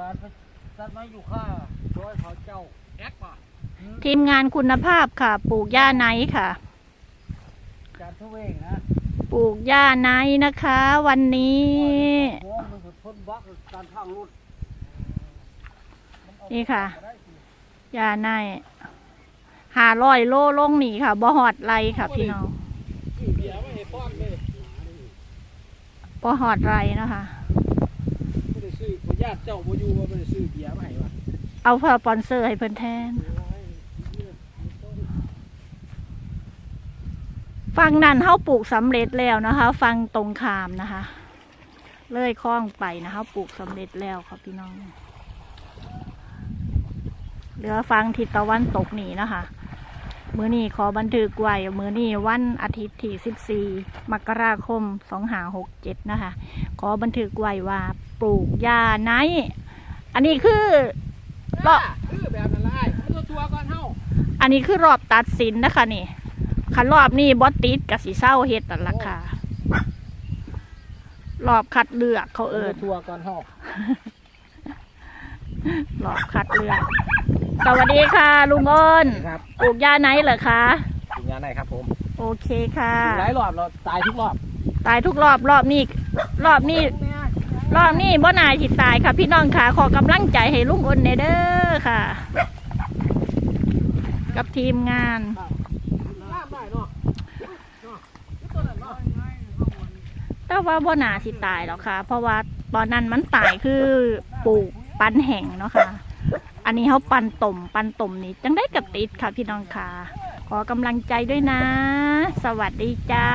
การไปตัดไม้อยู่ข้าช่วยเขาเจ้าแอคป่ะทีมงานคุณภาพค่ะ ปลูกหญ้าไนท์ค่ะ จานทุเวงนะปลูกหญ้าไนท์นะคะ วันนี้ โอ้มันก็ทนบล็อกการทางรุดนี่ค่ะหญ้าไนท์หาร้อยโลลงนี่ค่ะบ่หอดไรค่ะ พี่น้องซื้อเบียร์ไม่ให้ป้อนเลยบ่หอดไรนะคะไม่ได้ซื้อพ ญาติเจ้าบ่อยู่ว่าไม่ได้ซื้อเบียร์มาให้วะเอาสปอนเซอร์ให้เพิ่นแทน ฟังนั่นเฮาปลูกสำเร็จแล้วนะคะ ฟังตรงขามนะคะ เลยคล้องไปนะคะปลูกสำเร็จแล้วค่ะพี่น้อง เหลือฟังทิศตะวันตกนี่นะคะ มือนี้ขอบันทึกไว้มือนี้วันอาทิตย์ที่ 14 มกราคม 2567 นะคะ ขอบันทึกไว้ว่า ปลูกหญ้าไนท์อันนี้คือรอบคือแบบนั้นละไอ้มันตัวตัวก่อนเฮาอันนี้คือรอบตัดสินนะคะนี่คันรอบนี้บอติดกับสีเศร้าเฮ็ดนั่นละค่ะ รอบคัดเลือกเขาเอิญตัวก่อนเฮารอบคัดเลือก สวัสดีค่ะ ลุงอ้นครับปลูกหญ้าไหนเหรอคะถึงงานไหนครับผม โอเคค่ะหลายรอบเราตายทุกรอบ ตายทุกรอบรอบนี้รอบนี้ รอบนี้บ่นายสิตายค่ะ พี่น้องค่ะขอกำลังใจให้ลุงอ้นเนเด้อค่ะ กับทีมงาน แต่ว่าบ่นาสิตายหรอกค่ะ เพราะว่าตอนนั้นมันตายคือปลูกปันแห่งเนาะค่ะ อันนี้เขาปันต่มปันต่มนี่จังได้กับติดค่ะพี่น้องค่ะ ขอกำลังใจด้วยนะ สวัสดีจ้า